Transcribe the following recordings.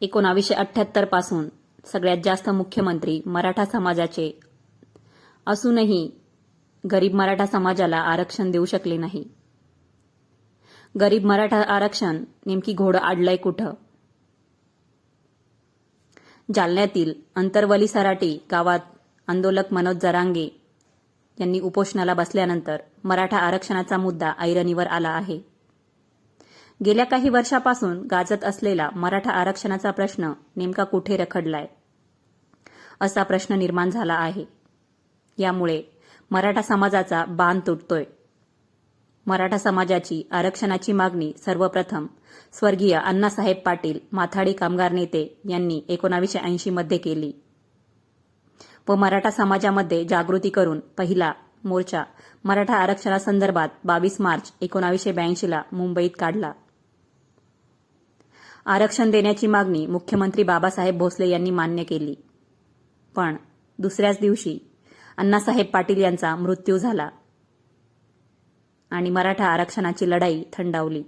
एकोणावीसशे अठ्ठ्याहत्तरपासून सगळ्यात जास्त मुख्यमंत्री मराठा समाजाचे असूनही गरीब मराठा समाजाला आरक्षण देऊ शकले नाही. गरीब मराठा आरक्षण नेमकी घोडं आडलंय कुठं? जालन्यातील अंतरवली सराटी गावात आंदोलक मनोज जरांगे यांनी उपोषणाला बसल्यानंतर मराठा आरक्षणाचा मुद्दा ऐरणीवर आला आहे. गेल्या काही वर्षापासून गाजत असलेला मराठा आरक्षणाचा प्रश्न नेमका कुठे रखडलाय? असा प्रश्न निर्माण झाला आहे. यामुळे मराठा समाजाचा बांध तुटतोय. मराठा समाजाची आरक्षणाची मागणी सर्वप्रथम स्वर्गीय अण्णासाहेब पाटील माथाडी कामगार नेते यांनी एकोणावीसशे ऐंशी मध्ये केली. व मराठा समाजामध्ये जागृती करून पहिला मोर्चा मराठा आरक्षणासंदर्भात बावीस मार्च एकोणावीसशे ब्याऐंशीला मुंबईत काढला. आरक्षण देण्याची मागणी मुख्यमंत्री बाबासाहेब भोसले यांनी मान्य केली. पण दुसऱ्याच दिवशी अण्णासाहेब पाटील यांचा मृत्यू झाला आणि मराठा आरक्षणाची लढाई थंडावली.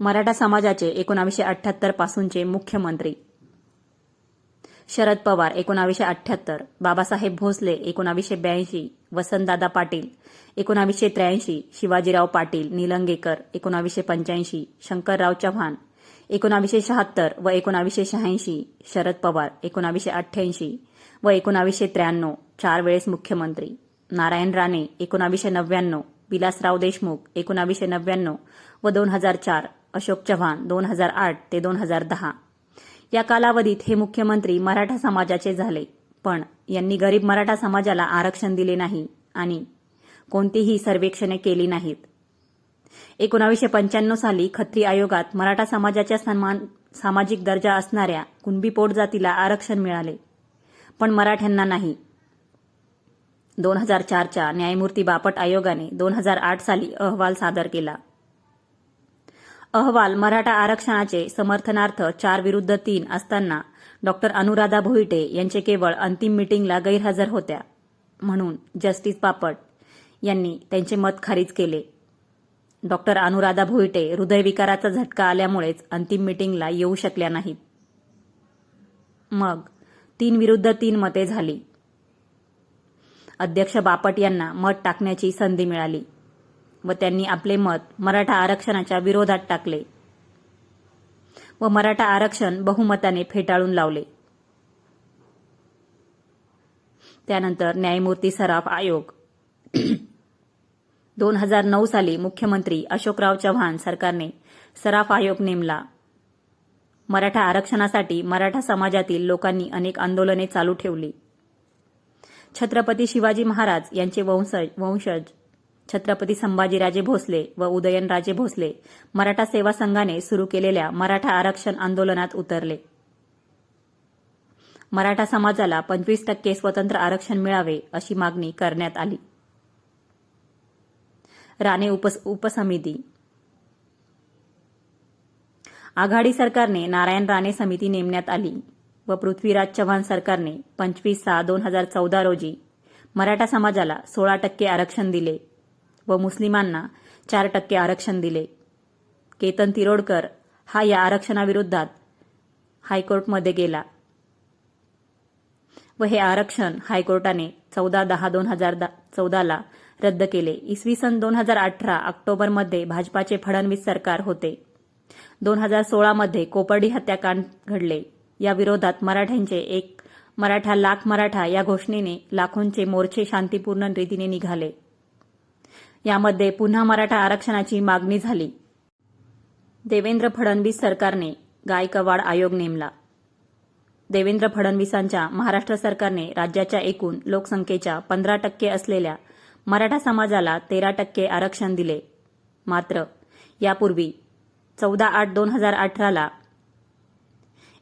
मराठा समाजाचे एकोणावीसशे अठ्ठ्याहत्तर पासूनचे मुख्यमंत्री. शरद पवार एकोणावीसशे अठ्ठ्याहत्तर बाबासाहेब भोसले एकोणावीसशे ब्याऐंशी वसंतदादा पाटील एकोणावीसशे त्र्याऐंशी शिवाजीराव पाटील निलंगेकर एकोणावीसशे पंच्याऐंशी शंकरराव चव्हाण एकोणावीसशे शहात्तर व एकोणावीसशे शहाऐंशी शरद पवार एकोणावीसशे अठ्ठ्याऐंशी व एकोणावीसशे त्र्याण्णव चार वेळेस मुख्यमंत्री. नारायण राणे एकोणावीसशे नव्याण्णव विलासराव देशमुख एकोणावीसशे नव्याण्णव व दोन हजार चार अशोक चव्हाण दोन हजार आठ ते दोन हजार दहा. या कालावधीत हे मुख्यमंत्री मराठा समाजाचे झाले. पण यांनी गरीब मराठा समाजाला आरक्षण दिले नाही आणि कोणतीही सर्वेक्षणे केली नाहीत. एकोणावीसशे पंच्याण्णव साली खत्री आयोगात मराठा समाजाच्या सन्मान सामाजिक दर्जा असणाऱ्या कुणबी पोट जातीला आरक्षण मिळाले पण मराठ्यांना नाही. दोन हजार चारच्या न्यायमूर्ती बापट आयोगाने दोन हजार आठ साली अहवाल सादर केला. अहवाल मराठा आरक्षणाचे समर्थनार्थ चार विरुद्ध तीन असताना डॉक्टर अनुराधा भोईटे यांचे केवळ अंतिम मिटिंगला गैरहजर होत्या. म्हणून जस्टिस बापट यांनी त्यांचे मत खारिज केले. डॉक्टर अनुराधा भोईटे हृदयविकाराचा झटका आल्यामुळेच अंतिम मिटिंगला येऊ शकल्या नाहीत. मग तीन विरुद्ध तीन मते झाली. अध्यक्ष बापट यांना मत टाकण्याची संधी मिळाली व त्यांनी आपले मत मराठा आरक्षणाच्या विरोधात टाकले. व मराठा आरक्षण बहुमताने फेटाळून लावले. त्यानंतर न्यायमूर्ती सराफ आयोग. दोन हजार नऊ साली मुख्यमंत्री अशोकराव चव्हाण सरकारने सराफ आयोग नेमला. मराठा आरक्षणासाठी मराठा समाजातील लोकांनी अनेक आंदोलने चालू ठेवली. छत्रपती शिवाजी महाराज यांचे वंशज वंशज छत्रपती संभाजीराजे भोसले व उदयनराजे भोसले मराठा सेवा संघाने सुरू केलेल्या मराठा आरक्षण आंदोलनात उतरले. मराठा समाजाला पंचवीस टक्के स्वतंत्र आरक्षण मिळावे अशी मागणी करण्यात आली. राणे उपस उपसमिती. आघाडी सरकारने नारायण राणे समिती नेमण्यात आली व पृथ्वीराज चव्हाण सरकारने पंचवीस सहा दोन हजार चौदा रोजी मराठा समाजाला सोळा टक्के आरक्षण दिले. व मुस्लिमांना चार टक्के आरक्षण दिले. केतन तिरोडकर हा या आरक्षणाविरोधात हायकोर्टमध्ये गेला. व हे आरक्षण हायकोर्टाने चौदा दहा दोन हजार चौदाला रद्द केले. इसवी सन दोन हजार अठरा ऑक्टोबरमध्ये भाजपाचे फडणवीस सरकार होते. दोन हजार सोळामध्ये कोपर्डी हत्याकांड घडले. या विरोधात मराठ्यांचे एक मराठा लाख मराठा या घोषणेने लाखोंचे मोर्चे शांतीपूर्ण रीतीने निघाले. यामध्ये पुन्हा मराठा आरक्षणाची मागणी झाली. देवेंद्र फडणवीस सरकारने गायकवाड आयोग नेमला. देवेंद्र फडणवीसांच्या महाराष्ट्र सरकारने राज्याच्या एकूण लोकसंख्येच्या पंधरा टक्के असलेल्या मराठा समाजाला तेरा टक्के आरक्षण दिले. मात्र यापूर्वी चौदा आठ दोन हजार अठराला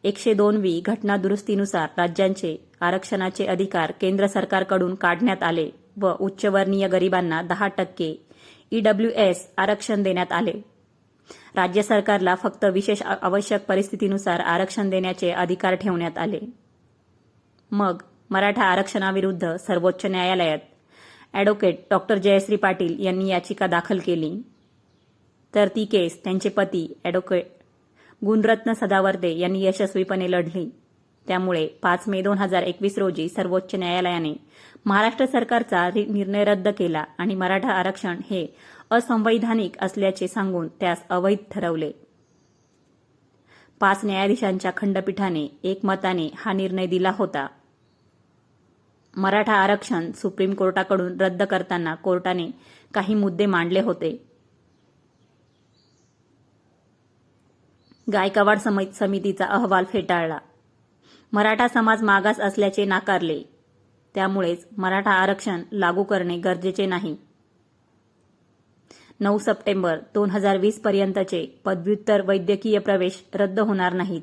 एकशे दोनवी घटना दुरुस्तीनुसार राज्यांचे आरक्षणाचे अधिकार केंद्र सरकारकडून काढण्यात आले. व उच्चवर्णीय गरिबांना दहा टक्के ईडब्ल्यूएस आरक्षण देण्यात आले. राज्य सरकारला फक्त विशेष आवश्यक परिस्थितीनुसार आरक्षण देण्याचे अधिकार ठेवण्यात आले. मग मराठा आरक्षणाविरुद्ध सर्वोच्च न्यायालयात अॅडव्होकेट डॉक्टर जयश्री पाटील यांनी याचिका दाखल केली. तर ती केस त्यांचे पती अॅडव्होकेट गुणरत्न सदावर्दे यांनी यशस्वीपणे लढली. त्यामुळे पाच मे दोन हजार एकवीस रोजी सर्वोच्च न्यायालयाने महाराष्ट्र सरकारचा रि- निर्णय रद्द केला आणि मराठा आरक्षण हे असंवैधानिक असल्याचे सांगून त्यास अवैध ठरवले. पाच न्यायाधीशांच्या खंडपीठाने एकमताने हा निर्णय दिला होता. मराठा आरक्षण सुप्रीम कोर्टाकडून रद्द करताना कोर्टाने काही मुद्दे मांडले होते. गायकवाड समित- समितीचा अहवाल फेटाळला. मराठा समाज मागास असल्याचे नाकारले. त्यामुळेच मराठा आरक्षण लागू करणे गरजेचे नाही. नऊ सप्टेंबर दोन हजार वीस पर्यंतचे पदव्युत्तर वैद्यकीय प्रवेश रद्द होणार नाहीत.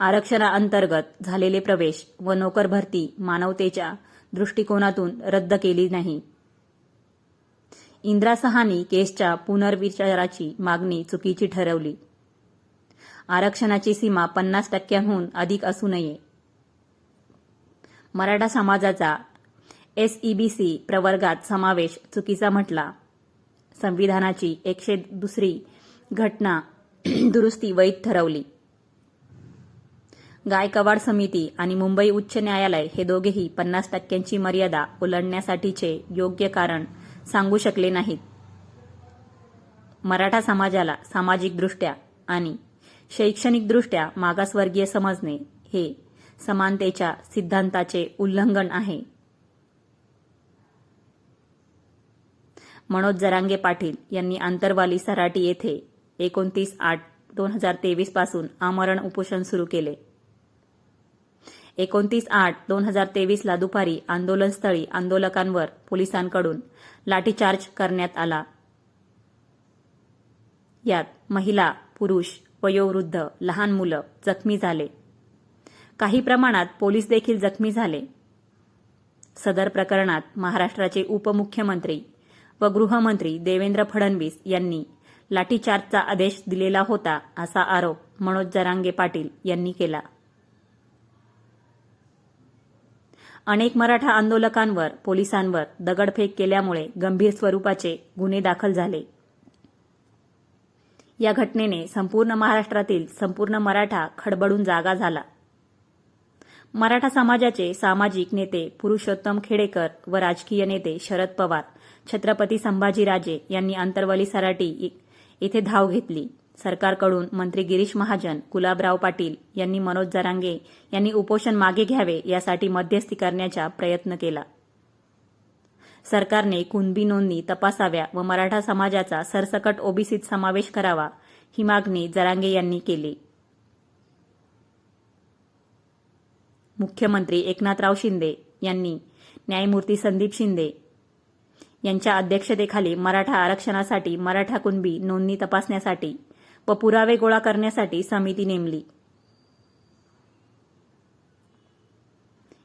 आरक्षणाअंतर्गत झालेले प्रवेश व नोकर भरती मानवतेच्या दृष्टिकोनातून रद्द केली नाही. इंदिरा सहानी केसच्या पुनर्विचाराची मागणी चुकीची ठरवली. आरक्षणाची सीमा पन्नास टक्क्यांहून अधिक असू नये. मराठा समाजाचा एसईबीसी प्रवर्गात समावेश चुकीचा म्हटला. संविधानाची एकशे दुसरी घटना दुरुस्ती वैध ठरवली. गायकवाड समिती आणि मुंबई उच्च न्यायालय हे दोघेही पन्नास टक्क्यांची मर्यादा ओलांडण्यासाठीचे योग्य कारण सांगू शकले नाहीत. मराठा समाजाला सामाजिकदृष्ट्या आणि शैक्षणिकदृष्ट्या मागासवर्गीय समजणे हे समानतेच्या सिद्धांताचे उल्लंघन आहे. मनोज जरांगे पाटील यांनी आंतरवाली सराटी येथे एकोणतीस आठ दोन हजार तेवीसपासून आमरण उपोषण सुरू केले. एकोणतीस आठ दोन हजार तेवीसला दुपारी आंदोलनस्थळी आंदोलकांवर पोलिसांकडून लाठीचार्ज करण्यात आला. यात महिला पुरुष वयोवृद्ध लहान मुलं जखमी झाले. काही प्रमाणात पोलीस देखील जखमी झाले. सदर प्रकरणात महाराष्ट्राचे उपमुख्यमंत्री व गृहमंत्री देवेंद्र फडणवीस यांनी लाठीचार्जचा आदेश दिलेला होता असा आरोप मनोज जरांगे पाटील यांनी केला. अनेक मराठा आंदोलकांवर पोलिसांवर दगडफेक केल्यामुळे गंभीर स्वरूपाचे गुन्हे दाखल झाले. या घटनेने संपूर्ण महाराष्ट्रातील संपूर्ण मराठा खडबडून जागा झाला. मराठा समाजाचे सामाजिक नेते पुरुषोत्तम खेडेकर व राजकीय नेते शरद पवार छत्रपती संभाजीराजे यांनी आंतरवली सराटी इ- इथे धाव घेतली. सरकारकडून मंत्री गिरीश महाजन गुलाबराव पाटील यांनी मनोज जरांगे यांनी उपोषण मागे घ्यावे यासाठी मध्यस्थी करण्याचा प्रयत्न केला. सरकारने कुणबी नोंदणी तपासाव्या व मराठा समाजाचा सरसकट ओबीसीत समावेश करावा ही मागणी जरांगे यांनी केली. मुख्यमंत्री एकनाथराव शिंदे यांनी न्यायमूर्ती संदीप शिंदे यांच्या अध्यक्षतेखाली मराठा आरक्षणासाठी मराठा कुणबी नोंदणी तपासण्यासाठी व पुरावे गोळा करण्यासाठी समिती नेमली.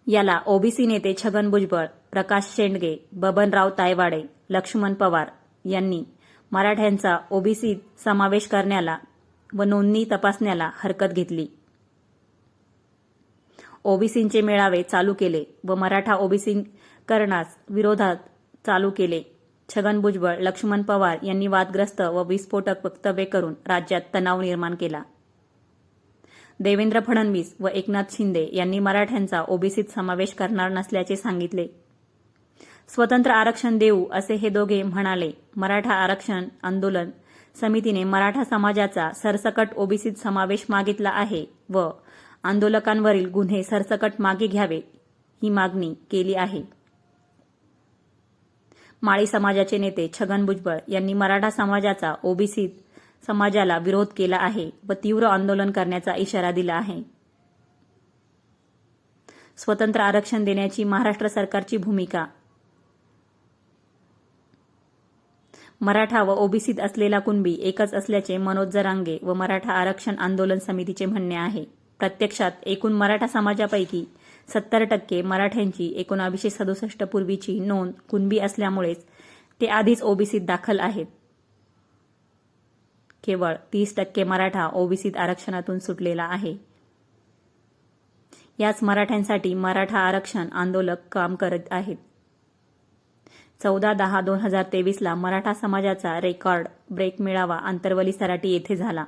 याला ओबीसी नेते छगन भुजबळ प्रकाश शेंडगे बबनराव तायवाडे लक्ष्मण पवार यांनी मराठ्यांचा ओबीसीत समावेश करण्याला व नोंदणी तपासण्याला हरकत घेतली. ओबीसींचे मेळावे चालू केले व मराठा ओबीसीकरणास विरोधात चालू केले. छगन भुजबळ लक्ष्मण पवार यांनी वादग्रस्त व विस्फोटक वक्तव्य करून राज्यात तणाव निर्माण केला. देवेंद्र फडणवीस व एकनाथ शिंदे यांनी मराठ्यांचा ओबीसीत समावेश करणार नसल्याचे सांगितले. स्वतंत्र आरक्षण देऊ असे हे दोघे म्हणाले. मराठा आरक्षण आंदोलन समितीने मराठा समाजाचा सरसकट ओबीसीत समावेश मागितला आहे व आंदोलकांवरील गुन्हे सरसकट मागे घ्यावे ही मागणी केली आहे. माळी समाजाचे नेते छगन भुजबळ यांनी मराठा समाजाचा ओबीसी समाजाला विरोध केला आहे व तीव्र आंदोलन करण्याचा इशारा दिला आहे. स्वतंत्र आरक्षण देण्याची महाराष्ट्र सरकारची भूमिका. मराठा व ओबीसीत असलेला कुणबी एकच असल्याचे मनोज जरांगे व मराठा आरक्षण आंदोलन समितीचे म्हणणे आहे. प्रत्यक्षात एकूण मराठा समाजापैकी सत्तर टक्के मराठ्यांची एकोणावीसशे सदुसष्ट पूर्वीची नोंद कुणबी असल्यामुळेच ते आधीच ओबीसीत दाखल आहेत. केवळ तीस टक्के मराठा ओबीसीत आरक्षणातून सुटलेला आहे. याच मराठ्यांसाठी मराठा आरक्षण आंदोलक काम करत आहेत. चौदा दहा दोन हजार तेवीसला मराठा समाजाचा रेकॉर्ड ब्रेक मेळावा आंतरवली सराटी येथे झाला.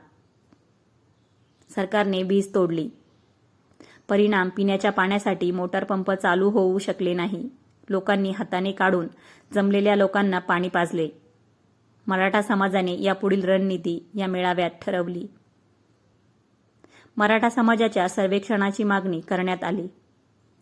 सरकारने वीज तोडली. परिणाम पिण्याच्या पाण्यासाठी मोटार पंप चालू होऊ शकले नाही. लोकांनी हाताने काढून जमलेल्या लोकांना पाणी पाजले. मराठा समाजाने यापुढील रणनीती या मेळाव्यात ठरवली. मराठा समाजाच्या सर्वेक्षणाची मागणी करण्यात आली.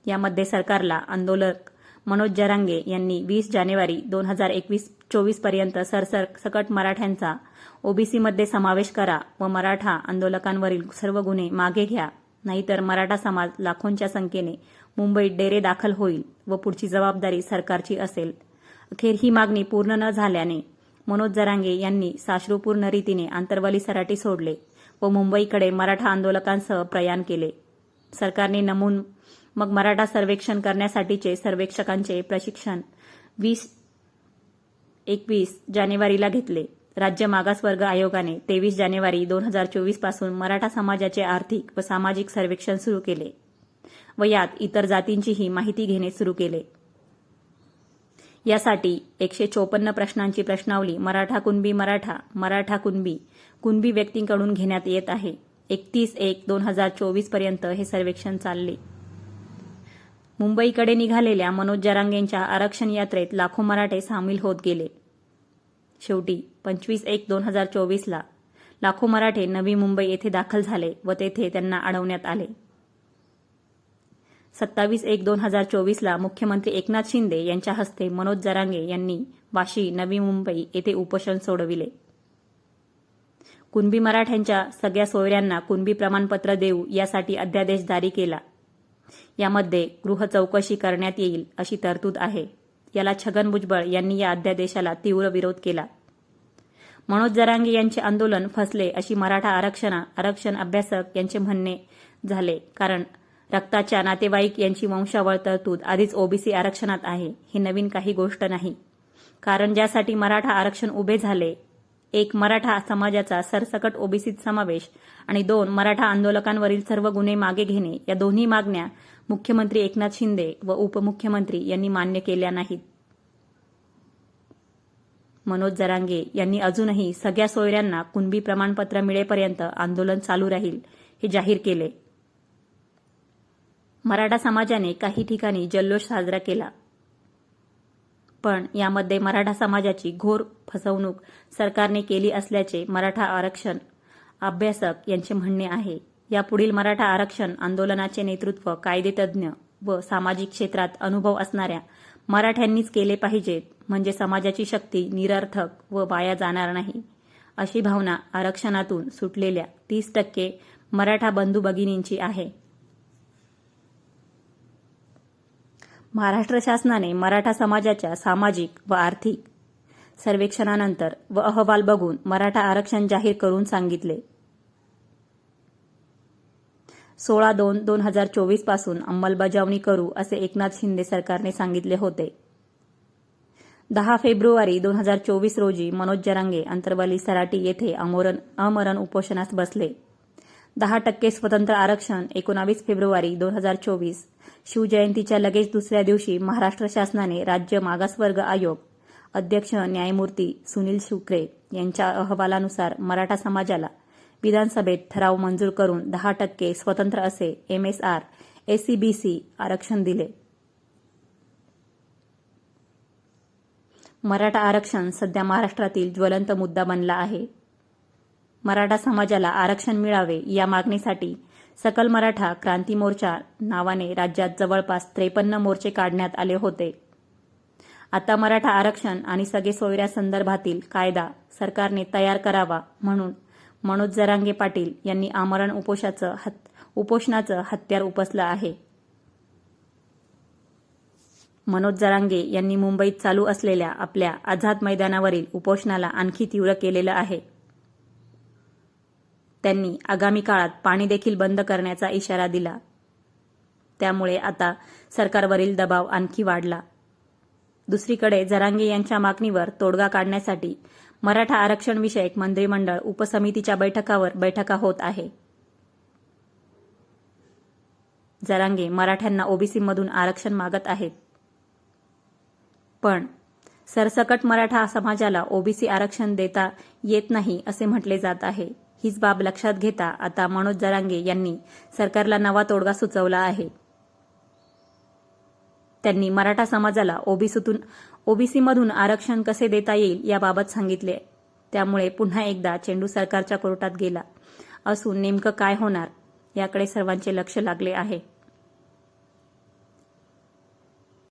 यामध्ये सरकारला आंदोलक मनोज जरांगे यांनी वीस जानेवारी दोन हजार एकवीस चोवीसपर्यंत सरसकट मराठ्यांचा ओबीसीमध्ये समावेश करा व मराठा आंदोलकांवरील सर्व गुन्हे मागे घ्या. नाहीतर मराठा समाज लाखोंच्या संख्येने मुंबईत डेरे दाखल होईल व पुढची जबाबदारी सरकारची असेल. अखेर ही मागणी पूर्ण न झाल्याने मनोज जरांगे यांनी साश्रूपूर्ण रीतीने आंतरवाली सराटी सोडले व मुंबईकडे मराठा आंदोलकांसह प्रयाण केले. सरकारने नमून मग मराठा सर्वेक्षण करण्यासाठीचे सर्वेक्षकांचे प्रशिक्षण वीस एकवीस जानेवारीला घेतले. राज्य मागासवर्ग आयोगाने तेवीस जानेवारी दोन हजार चोवीसपासून मराठा समाजाचे आर्थिक व सामाजिक सर्वेक्षण सुरू केले व यात इतर जातींचीही माहिती घेणे सुरू केले. यासाठी एकशे चोपन्न प्रश्नांची प्रश्नावली मराठा कुणबी मराठा मराठा कुणबी कुणबी व्यक्तींकडून घेण्यात येत आहे. एकतीस एक दोन हजार चोवीसपर्यंत हे सर्वेक्षण चालले. मुंबईकडे निघालेल्या मनोज जरांगेंच्या आरक्षण यात्रेत लाखो मराठे सामील होत गेले. शेवटी पंचवीस एक दोन हजार चोवीसला लाखो मराठे नवी मुंबई येथे दाखल झाले व तेथे त्यांना अडवण्यात आले. सत्तावीस एक दोन हजार चोवीसला मुख्यमंत्री एकनाथ शिंदे यांच्या हस्ते मनोज जरांगे यांनी वाशी नवी मुंबई येथे उपोषण सोडविले. कुणबी मराठ्यांच्या सगळ्या सोयऱ्यांना कुणबी प्रमाणपत्र देऊ यासाठी अध्यादेश जारी केला. यामध्ये गृह चौकशी करण्यात येईल अशी तरतूद आहे. याला छगन भुजबळ यांनी या अध्यादेशाला तीव्र विरोध केला. मनोज जरांगे यांचे आंदोलन फसले अशी मराठा आरक्षण आरक्षण अभ्यासक यांचे म्हणणे झाले. कारण रक्ताच्या नातेवाईक यांची वंशावळ तरतूद आधीच ओबीसी आरक्षणात आहे ही नवीन काही गोष्ट नाही. कारण ज्यासाठी मराठा आरक्षण उभे झाले एक मराठा समाजाचा सरसकट ओबीसीत समावेश आणि दोन मराठा आंदोलकांवरील सर्व गुन्हे मागे घेणे या दोन्ही मागण्या मुख्यमंत्री एकनाथ शिंदे व उपमुख्यमंत्री यांनी मान्य केल्या नाहीत. मनोज जरांगे यांनी अजूनही सगळ्या सोयऱ्यांना कुणबी प्रमाणपत्र मिळेपर्यंत आंदोलन चालू राहील हे जाहीर केले. मराठा समाजाने काही ठिकाणी जल्लोष साजरा केला. पण यामध्ये मराठा समाजाची घोर फसवणूक सरकारने केली असल्याचे मराठा आरक्षण अभ्यासक यांचे म्हणणे आहे. यापुढील मराठा आरक्षण आंदोलनाचे नेतृत्व कायदेतज्ञ व सामाजिक क्षेत्रात अनुभव असणाऱ्या मराठ्यांनीच केले पाहिजेत म्हणजे समाजाची शक्ती निरर्थक व वाया जाणार नाही अशी भावना आरक्षणातून सुटलेल्या तीस टक्के मराठा बंधू भगिनींची आहे. महाराष्ट्र शासनाने मराठा समाजाच्या सामाजिक व आर्थिक सर्वेक्षणानंतर व अहवाल बघून मराठा आरक्षण जाहीर करून सांगितले. सोळा दोन दोन हजार चोवीसपासून अंमलबजावणी करू असे एकनाथ शिंदे सरकारने सांगितले होते. दहा फेब्रुवारी दोन हजार चोवीस रोजी मनोज जरांगे अंतरवाली सराटी येथे अमोरण अमरण उपोषणास बसले. दहा टक्के स्वतंत्र आरक्षण एकोणावीस फेब्रुवारी दोन हजार चोवीस शिवजयंतीच्या लगेच दुसऱ्या दिवशी महाराष्ट्र शासनाने राज्य मागासवर्ग आयोग अध्यक्ष न्यायमूर्ती सुनील शुक्रे यांच्या अहवालानुसार मराठा समाजाला विधानसभेत ठराव मंजूर करून दहा टक्के स्वतंत्र असे एमएसआर एसीबीसी आरक्षण दिले. मराठा आरक्षण सध्या महाराष्ट्रातील ज्वलंत मुद्दा बनला आहे. मराठा समाजाला आरक्षण मिळावे या मागणीसाठी सकल मराठा क्रांती मोर्चा नावाने राज्यात जवळपास त्रेपन्न मोर्चे काढण्यात आले होते. आता मराठा आरक्षण आणि सगळे सोयऱ्यासंदर्भातील कायदा सरकारने तयार करावा म्हणून मनोज जरांगे पाटील यांनी आमरण उपोषाचं हत उपोषणाचं हत्यार उपसलं आहे. मनोज जरांगे यांनी मुंबईत चालू असलेल्या आपल्या आझाद मैदानावरील उपोषणाला आणखी तीव्र केलेलं आहे. त्यांनी आगामी काळात पाणी देखील बंद करण्याचा इशारा दिला. त्यामुळे आता सरकारवरील दबाव आणखी वाढला. दुसरीकडे जरांगे यांच्या मागणीवर तोडगा काढण्यासाठी मराठा आरक्षण विषयक मंत्रिमंडळ उपसमितीच्या बैठकावर बैठका होत आहे. जरांगे मराठ्यांना ओबीसीमधून आरक्षण मागत आहेत. पण सरसकट मराठा समाजाला ओबीसी आरक्षण देता येत नाही असे म्हटले जात आहे. हीच बाब लक्षात घेता आता मनोज जरांगे यांनी सरकारला नवा तोडगा सुचवला आहे. त्यांनी मराठा समाजाला ओबीसीतून ओबीसीमधून आरक्षण कसे देता येईल याबाबत सांगितले. त्यामुळे पुन्हा एकदा चेंडू सरकारच्या कोर्टात गेला. असून नेमकं काय होणार याकडे सर्वांचे लक्ष लागले आहे.